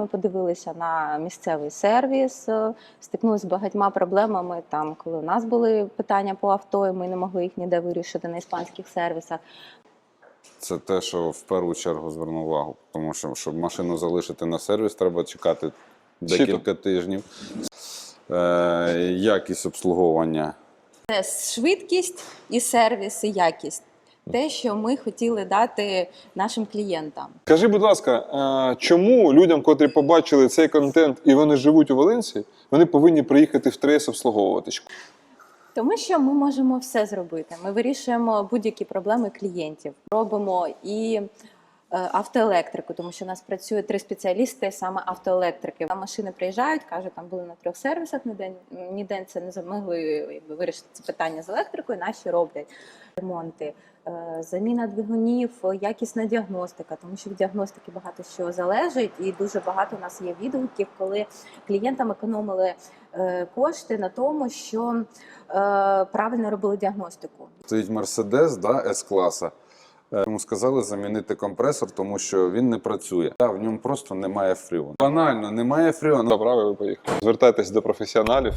Ми подивилися на місцевий сервіс, е, стикнулися з багатьма проблемами. Там, коли у нас були питання по авто, і ми не могли їх ніде вирішити на іспанських сервісах. Це те, що в першу чергу звернув увагу. Тому що, щоб машину залишити на сервіс, треба чекати декілька тижнів. Е, якість обслуговування. Це швидкість і сервіс, і якість. Те, що ми хотіли дати нашим клієнтам. Скажи, будь ласка, чому людям, котрі побачили цей контент і вони живуть у Валенції, вони повинні приїхати в трес обслуговуватись? Тому що ми можемо все зробити. Ми вирішуємо будь-які проблеми клієнтів. Робимо і е, автоелектрику, тому що у нас працює три спеціалісти саме автоелектрики. А машини приїжджають, кажуть, там були на трьох сервісах ніде, ніде це не змогли якби, вирішити це питання з електрикою. Наші роблять ремонти. е, Заміна двигунів, якісна діагностика, тому що від діагностики багато що залежить, і дуже багато у нас є відгуків, коли клієнтам економили е, кошти на тому, що е, правильно робили діагностику. Стоїть Мерседес да, С-класа. Е, Йому сказали замінити компресор, тому що він не працює. Та в ньому просто немає фріону. Банально, немає фріону. Добре, ви поїхали. Звертайтесь до професіоналів.